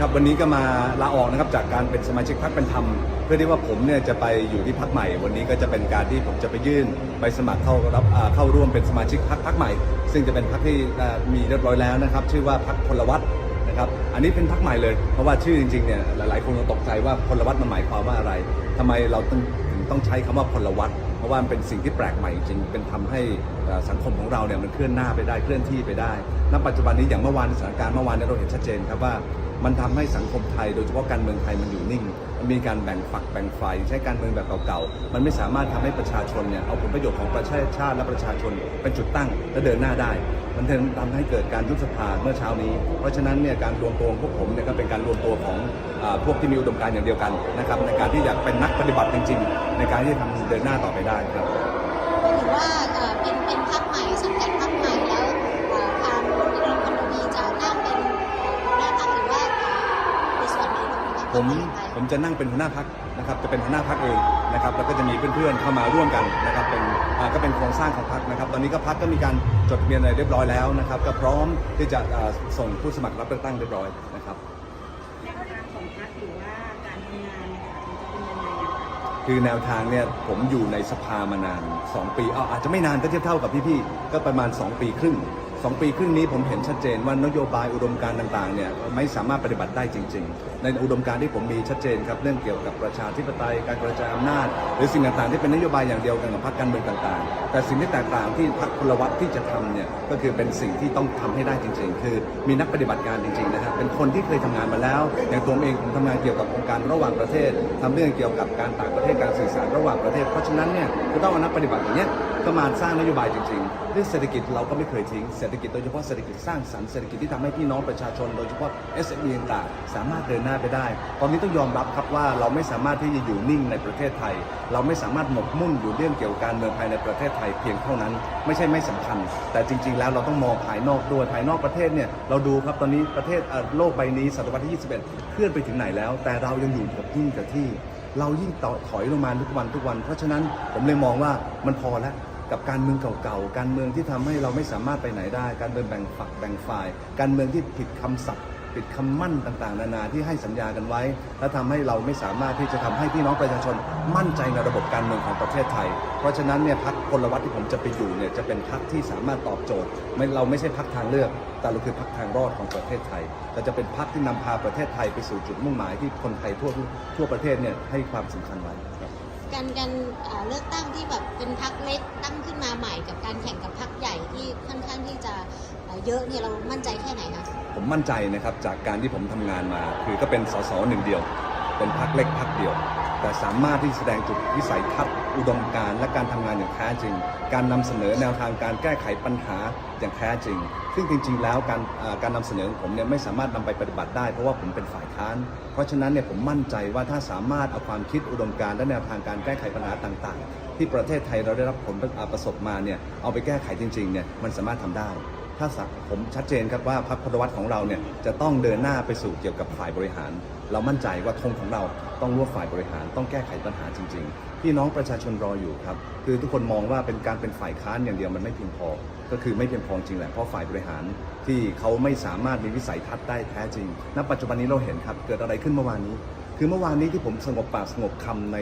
ครับใช่ครับวันนี้ก็มาลาออกนะครับจากการเป็นสมาชิกพรรคเป็นธรรมเพื่อที่ว่าผมเนี่ยจะไปอยู่ที่พรรคใหม่ วันนี้ก็จะเป็นการที่ผมจะไปยื่นใบสมัครเข้ารับเข้าร่วมเป็นสมาชิกพรรคพรรคใหม่ ซึ่งจะเป็นพรรคที่มีเรียบร้อยแล้วนะครับ ชื่อว่าพรรคพลวัตนะครับอันนี้เป็นพรรคใหม่เลย เพราะว่าชื่อจริงๆเนี่ยหลายๆคนตกใจว่าพลวัตมันหมายความว่าอะไรทำไมเราต้องต้องใช้คำว่าพลวัตเพราะว่ามันเป็นสิ่งที่แปลกใหม่จริง เป็นทำให้สังคมของเราเนี่ยมันเคลื่อนหน้าไปได้เคลื่อนที่ไปได้ณปัจจุบันนี้อย่างเมื่อวานสถานการณ์เมื่อวานเนยเราเห็นชัดเจนครับว่า มันทำให้สังคมไทย โดยเฉพาะการเมืองไทยมันอยู่นิ่ง มันมีการแบ่งฝักแบ่งฝ่ายใช้การเมืองแบบเก่าๆ มันไม่สามารถทำให้ประชาชนเนี่ยเอาผลประโยชน์ของประเทศชาติและประชาชนเป็นจุดตั้งและเดินหน้าได้ มันทำให้เกิดการยุบสภาเมื่อเช้านี้ เพราะฉะนั้นเนี่ยการรวมตัวพวกผมเนี่ยก็เป็นการรวมตัวของพวกที่มีอุดมการณ์อย่างเดียวกันนะครับในการที่อยากเป็นนักปฏิบัติจริงๆ ในการที่จะทำเดินหน้าต่อไปได้ครับหรือว่า ผมต่อไปผมจะนั่งเป็นหัวหน้าพักนะครับจะเป็นหัวหน้าพักเองนะครับแล้วก็จะมีเพื่อนๆเข้ามาร่วมกันนะครับเป็นอ่าก็เป็นโครงสร้างของพักนะครับ ตอนนี้ก็พักก็มีการจดทะเบียนอะไรเรียบร้อยแล้วนะครับ ก็พร้อมที่จะอ่าส่งผู้สมัครรับเลือกตั้งเรียบร้อยนะครับแนวทางของพรรคหรือว่าการทำงานเนี่ยค่ะมันจะเป็นยังไงอะคะคือแนวทางเนี่ยผมอยู่ในสภามานาน 2 ปีเอาอาจจะไม่นานก็เทียบเท่ากับพี่ๆก็ประมาณ 2 ปีครึ่ง 2ปีครึ่งนี้ผมเห็นชัดเจนว่านโยบายอุดมการณ์ต่างๆเนี่ยไม่สามารถปฏิบัติได้จริง ๆ ในอุดมการณ์ที่ผมมีชัดเจนครับเรื่องเกี่ยวกับประชาธิปไตยการกระจายอำนาจ หรือสิ่งต่างๆ ที่เป็นนโยบายอย่างเดียวกันกับพรรคการเมืองต่างๆ แต่สิ่งที่แตกต่างที่พรรคพลวัตที่จะทำเนี่ยก็คือเป็นสิ่งที่ต้องทำให้ได้จริง ๆ คือมีนักปฏิบัติการจริงๆนะครับเป็นคนที่เคยทำงานมาแล้ว อย่างตัวเองผมทำงานเกี่ยวกับองค์การระหว่างประเทศทำเรื่องเกี่ยวกับการต่างประเทศการสื่อสารระหว่างประเทศ เพราะฉะนั้นเนี่ยก็ต้องเอานักปฏิบัติอย่างเนี้ยก็มาสร้างนโยบายจริงๆเรื่องเศรษฐกิจเราก็ไม่เคยทิ้งเศรษฐกิจโดยเฉพาะเศรษฐกิจสร้างสรรค์เศรษฐกิจที่ทำให้พี่น้องประชาชน โดยเฉพาะ SME ต่างสามารถเดินหน้าไปได้ ตอนนี้ต้องยอมรับครับว่าเราไม่สามารถที่จะอยู่นิ่งในประเทศไทย เราไม่สามารถหมกมุ่นอยู่เรื่องเกี่ยวกับการเมืองภายในประเทศไทยเพียงเท่านั้น ไม่ใช่ไม่สำคัญ แต่จริง ๆ แล้วเราต้องมองภายนอกด้วยภายนอกประเทศเนี่ยเราดูครับตอนนี้ประเทศโลกใบนี้ศตวรรษที่ 21 เคลื่อนไปถึงไหนแล้ว แต่เรายังอยู่กับที่กับที่ เรายิ่งต่อถอยลงมาทุกวันทุกวัน เพราะฉะนั้นผมเลยมองว่ามันพอแล้ว กับการเมืองเก่าๆ การเมืองที่ทำให้เราไม่สามารถไปไหนได้ การเมืองแบ่งฝักแบ่งฝ่าย การเมืองที่ผิดคำสัตย์ผิดคำมั่นต่างๆ นานาที่ให้สัญญากันไว้ และทำให้เราไม่สามารถที่จะทำให้พี่น้องประชาชนมั่นใจในระบบการเมืองของประเทศไทย เพราะฉะนั้นเนี่ยพักพลวัตที่ผมจะไปอยู่เนี่ยจะเป็นพักที่สามารถตอบโจทย์ไม่เราไม่ใช่พักทางเลือก แต่เราคือพักทางรอดของประเทศไทย แต่จะเป็นพักที่นำพาประเทศไทยไปสู่จุดมุ่งหมายที่คนไทยทั่วทั่วประเทศเนี่ยให้ความสำคัญไว้ การการเลือกตั้งที่แบบเป็นพักเล็กตั้งขึ้นมาใหม่กับการแข่งกับพักใหญ่ที่ค่อนข้างที่จะเยอะเนี่ยเรามั่นใจแค่ไหนคะผมมั่นใจนะครับจากการที่ผมทำงานมา คือก็เป็นสสหนึ่งเดียว เป็นพักเล็กพักเดียว แต่สามารถที่แสดงจุดวิสัยทัศน์ อุดมการณ์และการทำงานอย่างแท้จริง การนำเสนอแนวทางการแก้ไขปัญหาอย่างแท้จริง ซึ่งจริง ๆ แล้วการการนำเสนอของผมเนี่ยไม่สามารถนำไปปฏิบัติได้เพราะว่าผมเป็นฝ่ายค้าน เพราะฉะนั้นเนี่ยผมมั่นใจว่าถ้าสามารถเอาความคิดอุดมการณ์และแนวทางการแก้ไขปัญหาต่าง ๆ ที่ประเทศไทยเราได้รับผลประสบมาเนี่ยเอาไปแก้ไขจริงๆเนี่ยมันสามารถทำได้ ถ้าสักผมชัดเจนครับว่าพรรคพลวัตของเราเนี่ยจะต้องเดินหน้าไปสู่เกี่ยวกับฝ่ายบริหาร เรามั่นใจว่าธงของเราต้องร่วมฝ่ายบริหาร ต้องแก้ไขปัญหาจริง ๆ พี่น้องประชาชนรออยู่ครับ คือทุกคนมองว่าเป็นการเป็นฝ่ายค้านอย่างเดียวมันไม่เพียงพอ ก็คือไม่เพียงพอจริงแหละเพราะฝ่ายบริหารที่เขาไม่สามารถมีวิสัยทัศน์ได้แท้จริง ณ ปัจจุบันนี้เราเห็นครับเกิดอะไรขึ้นเมื่อวานนี้ คือเมื่อวานนี้ที่ผมสงบปากสงบคำใน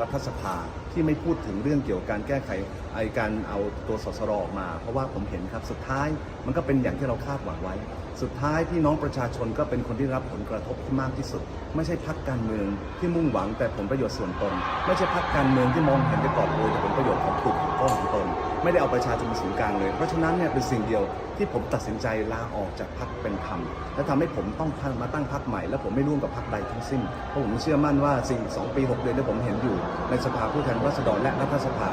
รัฐสภาที่ไม่พูดถึงเรื่องเกี่ยวกับการแก้ไขไอการเอาตัวสสรออกมา เพราะว่าผมเห็นครับสุดท้ายมันก็เป็นอย่างที่เราคาดหวังไว้ สุดท้ายพี่น้องประชาชนก็เป็นคนที่รับผลกระทบที่มากที่สุด ไม่ใช่พักการเมืองที่มุ่งหวังแต่ผลประโยชน์ส่วนตน ไม่ใช่พักการเมืองที่มองเห็นแต่กอบโกยแต่ผลประโยชน์ของกลุ่มของก้อนของตน ไม่ได้เอาประชาชนเป็นศูนย์กลางเลย เพราะฉะนั้นเนี่ยเป็นสิ่งเดียวที่ผมตัดสินใจลาออกจากพักเป็นธรรมและทำให้ผมต้องมาตั้งพักใหม่ และผมไม่ร่วมกับพักใดทั้งสิ้นเพราะผมเชื่อมั่นว่าสิ่ง2ปี6เดือนที่ผมเห็นอยู่ในสภาผู้แทนราษฎรและรัฐสภา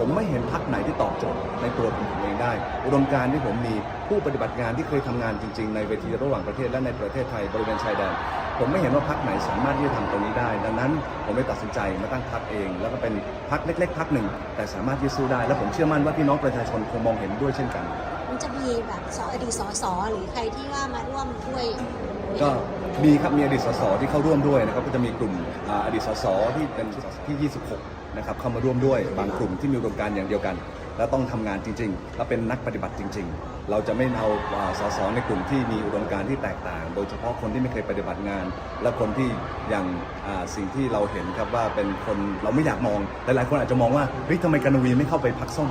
ผมไม่เห็นพักไหนที่ตอบโจทย์ในตัวผมเองได้ อุดมการณ์ที่ผมมีผู้ปฏิบัติงานที่เคยทำงานจริง ๆ ในเวทีระหว่างประเทศและในประเทศไทยบริเวณชายแดนผมไม่เห็นว่าพักไหนสามารถที่จะทำตรงนี้ได้ ดังนั้นผมเลยตัดสินใจมาตั้งพักเอง แล้วก็เป็นพักเล็ก ๆพักหนึ่ง แต่สามารถที่จะสู้ได้ และผมเชื่อมั่นว่าพี่น้องประชาชนคงมองเห็นด้วยเช่นกัน มันจะมีแบบสออดีตสสหรือใครที่ว่ามาร่วมด้วยก็มีครับมีอดีตสสที่เข้าร่วมด้วยนะครับก็จะมีกลุ่มอ่าอดีตสสที่เป็นที่ 26 นะครับเข้ามาร่วมด้วยบางกลุ่มที่มีอุดมการณ์อย่างเดียวกัน และต้องทำงานจริง ๆ และเป็นนักปฏิบัติจริง ๆ เราจะไม่เอาอ่าสสในกลุ่มที่มีอุดมการณ์ที่แตกต่าง โดยเฉพาะคนที่ไม่เคยปฏิบัติงาน และคนที่อย่างาสิ่งที่เราเห็นครับว่าเป็นคนเราไม่อยากมองหลายๆคนอาจจะมองว่าเฮ้ยทำไมกนวีไม่เข้าไปพักส้ม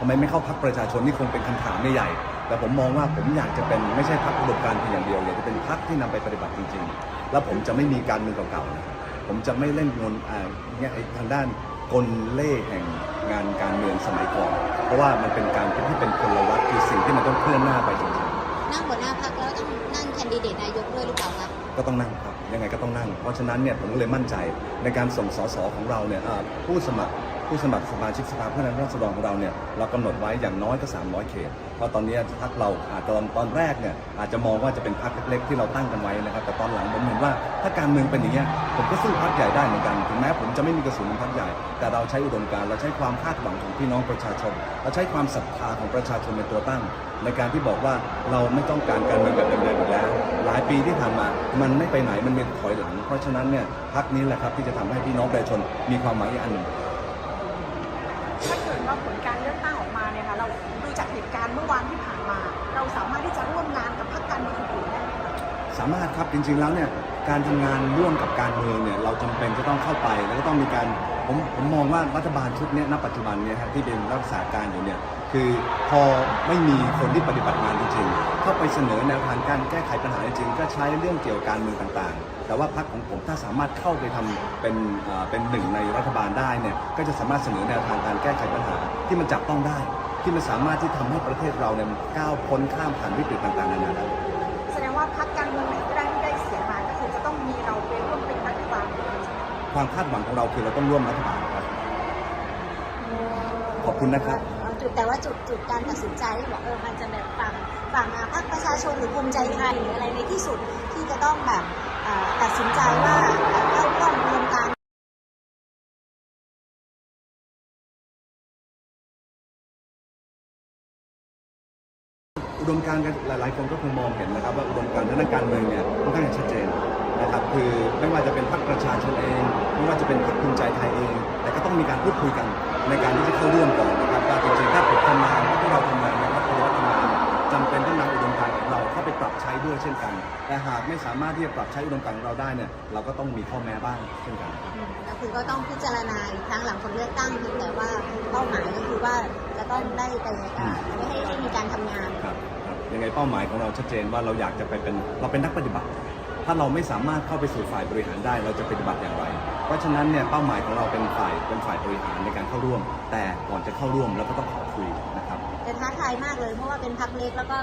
ทำไมไม่เข้าพักประชาชนนี่คงเป็นคำถามใหญ่แต่ผมมองว่าผมอยากจะเป็นไม่ใช่พักอุดมการณ์เพียงอย่างเดียวอยากจะเป็นพักที่นำไปปฏิบัติจริง ๆ แล้วผมจะไม่มีการเมืองเก่าๆผมจะไม่เล่นงนอ่าเนี่ยไอ้ทางด้าน กลเล่ห์แห่งงานการเมืองสมัยก่อน เพราะว่ามันเป็นการที่เป็นพลวัตคือสิ่งที่มันต้องเคลื่อนหน้าไปจริงๆนั่งหัวหน้าพักแล้วต้องนั่งแคนดิเดตนายกด้วยหรือเปล่าคะก็ต้องนั่งครับยังไงก็ต้องนั่ง เพราะฉะนั้นเนี่ยผมก็เลยมั่นใจในการส่งสสของเราเนี่ยอ่าผู้สมัคร ผู้สมัครสมาชิกสภาผู้แทนราษฎรของเราเนี่ยเรากำหนดไว้อย่างน้อยก็ 300 เขต เพราะตอนนี้พักเราอาจจะตอนแรกเนี่ยอาจจะมองว่าจะเป็นพักเล็กๆที่เราตั้งกันไว้นะครับ แต่ตอนหลังผมเห็นว่าถ้าการเมืองเป็นอย่างนี้ผมก็สู้พักใหญ่ได้เหมือนกัน ถึงแม้ผมจะไม่มีกระสุนเหมือนพักใหญ่ แต่เราใช้อุดมการณ์เราใช้ความคาดหวังของพี่น้องประชาชน เราใช้ความศรัทธาของประชาชนเป็นตัวตั้ง ในการที่บอกว่าเราไม่ต้องการการเมืองแบบเดิมๆอีกแล้ว หลายปีที่ผ่านมา มันไม่ไปไหนมันเป็นถอยหลัง เพราะฉะนั้นเนี่ยพักนี้แหละครับที่จะทำให้พี่น้องประชาชนมีความหมายอันหนึ่ง ว่าผลการเลือกตั้งออกมาเนี่ยค่ะเราดูจากเหตุการณ์เมื่อวานที่ผ่านมา เราสามารถที่จะร่วมงานกับพรรคการเมืองอื่นๆได้ไหมคะสามารถครับจริงๆแล้วเนี่ยการทำงานร่วมกับการเมืองเนี่ยเราจำเป็นจะต้องเข้าไปแล้วก็ต้องมีการผมผมมองว่ารัฐบาลชุดนี้ณปัจจุบันเนี่ยครับที่เป็นรักษาการอยู่เนี่ย คือพอไม่มีคนที่ปฏิบัติงานจริงๆ เข้าไปเสนอแนวทางการแก้ไขปัญหาจริงๆ ก็ใช้เรื่องเกี่ยวกับการเมืองต่างๆ แต่ว่าพรรคของผมถ้าสามารถเข้าไปทำเป็นเอ่อเป็นหนึ่งในรัฐบาลได้เนี่ย ก็จะสามารถเสนอแนวทางการแก้ไขปัญหาที่มันจับต้องได้ ที่มันสามารถที่ทำให้ประเทศเราเนี่ยก้าวพ้นข้ามผ่านวิกฤตต่างๆนานาได้แสดงว่าพรรคการเมืองไหนก็ได้ที่ได้เสียงมาก็คือจะต้องมีเราไปร่วมเป็นรัฐบาลด้วยใช่ไหมคะความคาดหวังของเราคือเราต้องร่วมรัฐบาลครับ ขอบคุณนะครับเอาจุด แต่ว่าจุดจุดการตัดสินใจที่บอกเออมันจะแบบฝั่งฝั่งอ่าพรรคประชาชนหรือภูมิใจไทยหรืออะไรในที่สุดที่จะต้องแบบตัดสินใจว่าเข้าร่วมรวมการอุดมการณ์กันหลายๆ คนก็คงมองเห็นนะครับว่าอุดมการณ์ทางด้านการเมืองเนี่ยค่อนข้างชัดเจนนะครับคือไม่ว่าจะเป็นพรรคประชาชนเอง ไม่ว่าจะเป็นพรรคภูมิใจไทยเอง แต่ก็ต้องมีการพูดคุยกันในการที่จะเข้าร่วมก่อน นะครับว่าจริงๆถ้าผมทำงานถ้าเราทำงานนะครับพลวัตทำงานเนี่ยจำเป็นต้องนำอุดมการณ์ของเราเข้าไปปรับใช้ด้วยเช่นกัน แต่หากไม่สามารถที่จะปรับใช้อุดมการณ์ของเราได้เนี่ยเราก็ต้องมีข้อแม้บ้างเช่นกันอืมก็คือก็ต้องพิจารณาอีกครั้งหลังผลเลือกตั้งเพียงแต่ว่าเป้าหมายก็คือว่าจะต้องได้ไปอ่าไม่ให้ให้มีการทำงานครับครับยังไงเป้าหมายของเราชัดเจนว่าเราอยากจะไปเป็นเราเป็นนักปฏิบัติ ถ้าเราไม่สามารถเข้าไปสู่ฝ่ายบริหารได้เราจะปฏิบัติอย่างไร เพราะฉะนั้นเนี่ยเป้าหมายของเราเป็นฝ่ายเป็นฝ่ายบริหารในการเข้าร่วม แต่ก่อนจะเข้าร่วมเราก็ต้องขอคุยนะครับแต่ท้าทายมากเลยเพราะว่าเป็นพักเล็กแล้วก็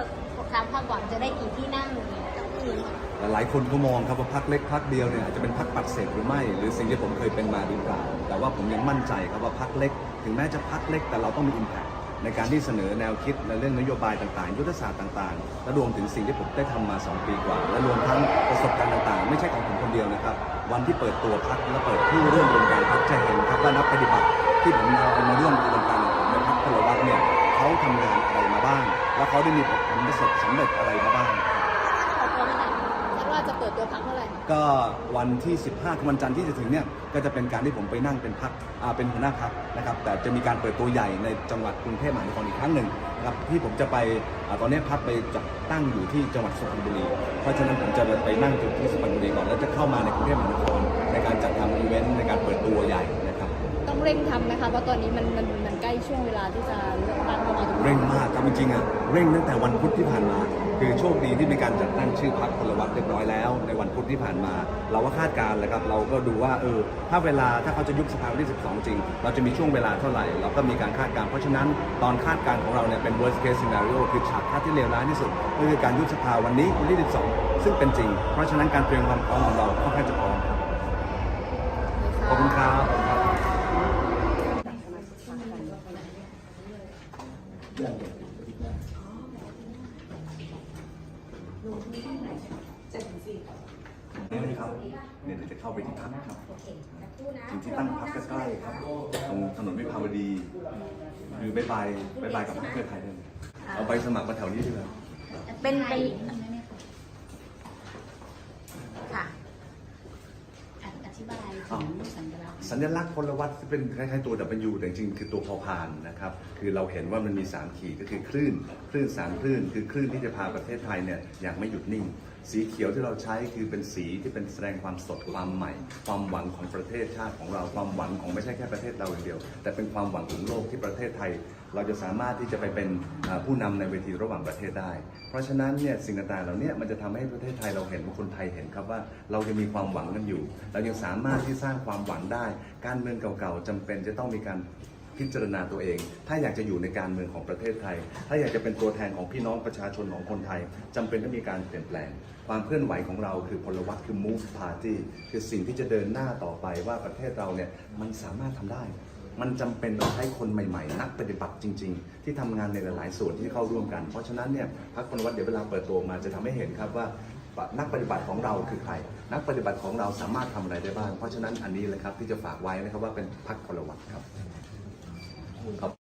ครั้งข้างก่อนจะได้กี่ที่นั่งเก้าอี้เนี่ยหลายคนก็มองครับว่าพักเล็กพักเดียวเนี่ยอาจจะเป็นพักปัดเศษหรือไม่ หรือสิ่งที่ผมเคยเป็นมาหรือเปล่าแต่ว่าผมยังมั่นใจครับว่าพักเล็ก ถึงแม้จะพักเล็กแต่เราต้องมีอิมแพค ในการที่เสนอแนวคิดในเรื่องนโยบายต่างๆ ยุทธศาสตร์ต่างๆ และรวมถึงสิ่งที่ผมได้ทำมา 2 ปีกว่า และรวมทั้งประสบการณ์ต่างๆ ไม่ใช่ของผมคนเดียวนะครับ วันที่เปิดตัวพักและเปิดผู้ร่วมโครงการพักจะเห็นครับว่านักปฏิบัติที่ผมเอามาร่วมโครงการของผมในพักพลวัตเนี่ยเขาทำงานอะไรมาบ้าง และเขาได้มีผลประสบสำเร็จอะไรมาบ้าง เปิดตัวเมื่อไหร่คาด ว่าจะเปิดตัวพักเมื่อไหร่ ก็วันที่ 15คือวันจันทร์ที่จะถึงเนี่ยก็จะเป็นการที่ผมไปนั่งเป็นพักเป็นหัวหน้าพักนะครับ แต่จะมีการเปิดตัวใหญ่ในจังหวัดกรุงเทพมหานครอีกครั้งหนึ่งนะครับที่ผมจะไปอ่าตอนนี้พักไปจัดตั้งอยู่ที่จังหวัดสุพรรณบุรีเพราะฉะนั้นผมจะไปนั่งอยู่ที่สุพรรณบุรีก่อนแล้วจะเข้ามาในกรุงเทพมหานครในการจัดทำอีเวนต์ในการเปิดตัวใหญ่นะครับ ต้องเร่งทำไหมคะเพราะตอนนี้มันมันมันใกล้ช่วงเวลาที่จะเลือกตั้งเข้ามาทุกเร่งมากครับจริงๆอะเร่งตั้งแต่วันพุธที่ผ่านมา คือโชคดีที่มีการจัดตั้งชื่อพรรคพลวัตเรียบร้อยแล้ว ในวันพุธที่ผ่านมา เราก็คาดการณ์แล้วครับ เราก็ดูว่าเออถ้าเวลาถ้าเขาจะยุบสภาวันที่ 12 จริง เราจะมีช่วงเวลาเท่าไหร่ เราก็มีการคาดการณ์เพราะฉะนั้นตอนคาดการณ์ของเราเนี่ยเป็น worst case scenario คือฉากทัดที่เลวร้ายที่สุดก็คือการยุบสภาวันนี้วันที่ 12 ซึ่งเป็นจริง เพราะฉะนั้นการเตรียมความพร้อมของเราค่อนข้างจะพร้อมขอบคุณครับ นี่เลยครับเนี่ยเดี๋ยวจะเข้าไปที่พักครับถึงที่ตั้งพักใกล้ๆครับ ตรงถนนวิภาวดีคือบายบายบายบายกับพรรคเพื่อไทยเลยเอาใบสมัครมาแถวนี้ดีกว่า เป็นเป็นค่ะอธิบาย ถึง สัญลักษณ์พลวัตที่เป็นคล้ายๆตัว W แต่จริงๆคือตัวพอพานนะครับ คือเราเห็นว่ามันมี 3 ขีดก็คือคลื่น คลื่นสามคลื่น คือคลื่นที่จะพาประเทศไทยเนี่ยอย่างไม่หยุดนิ่ง สีเขียวที่เราใช้คือเป็นสีที่เป็นแสดงความสดความใหม่ ความหวังของประเทศชาติของเราความหวังของไม่ใช่แค่ประเทศเราอย่างเดียว แต่เป็นความหวังของโลกที่ประเทศไทย เราจะสามารถที่จะไปเป็นผู้นำในเวทีระหว่างประเทศได้ เพราะฉะนั้นเนี่ยสิ่งต่างๆเหล่านี้มันจะทำให้ประเทศไทยเราเห็นว่าคนไทยเห็นครับว่าเรายังมีความหวังกันอยู่ เรายังสามารถที่สร้างความหวังได้ การเมืองเก่าๆจำเป็นจะต้องมีการพิจารณาตัวเอง ถ้าอยากจะอยู่ในการเมืองของประเทศไทย ถ้าอยากจะเป็นตัวแทนของพี่น้องประชาชนของคนไทยจำเป็นต้องมีการเปลี่ยนแปลง ความเคลื่อนไหวของเราคือพลวัตคือ move party คือสิ่งที่จะเดินหน้าต่อไปว่าประเทศเราเนี่ยมันสามารถทำได้ มันจำเป็นต้องใช้คนใหม่ๆ นักปฏิบัติจริง ๆ ที่ทำงานในหลายๆส่วนที่เข้าร่วมกัน เพราะฉะนั้นเนี่ยพักคพลวัตเดี๋ยวเวลาเปิดตัวมาจะทำให้เห็นครับว่านักปฏิบัติของเราคือใคร นักปฏิบัติของเราสามารถทำอะไรได้บ้าง เพราะฉะนั้นอันนี้เลยครับที่จะฝากไว้นะครับว่าเป็นพักพลวัตครับขอบ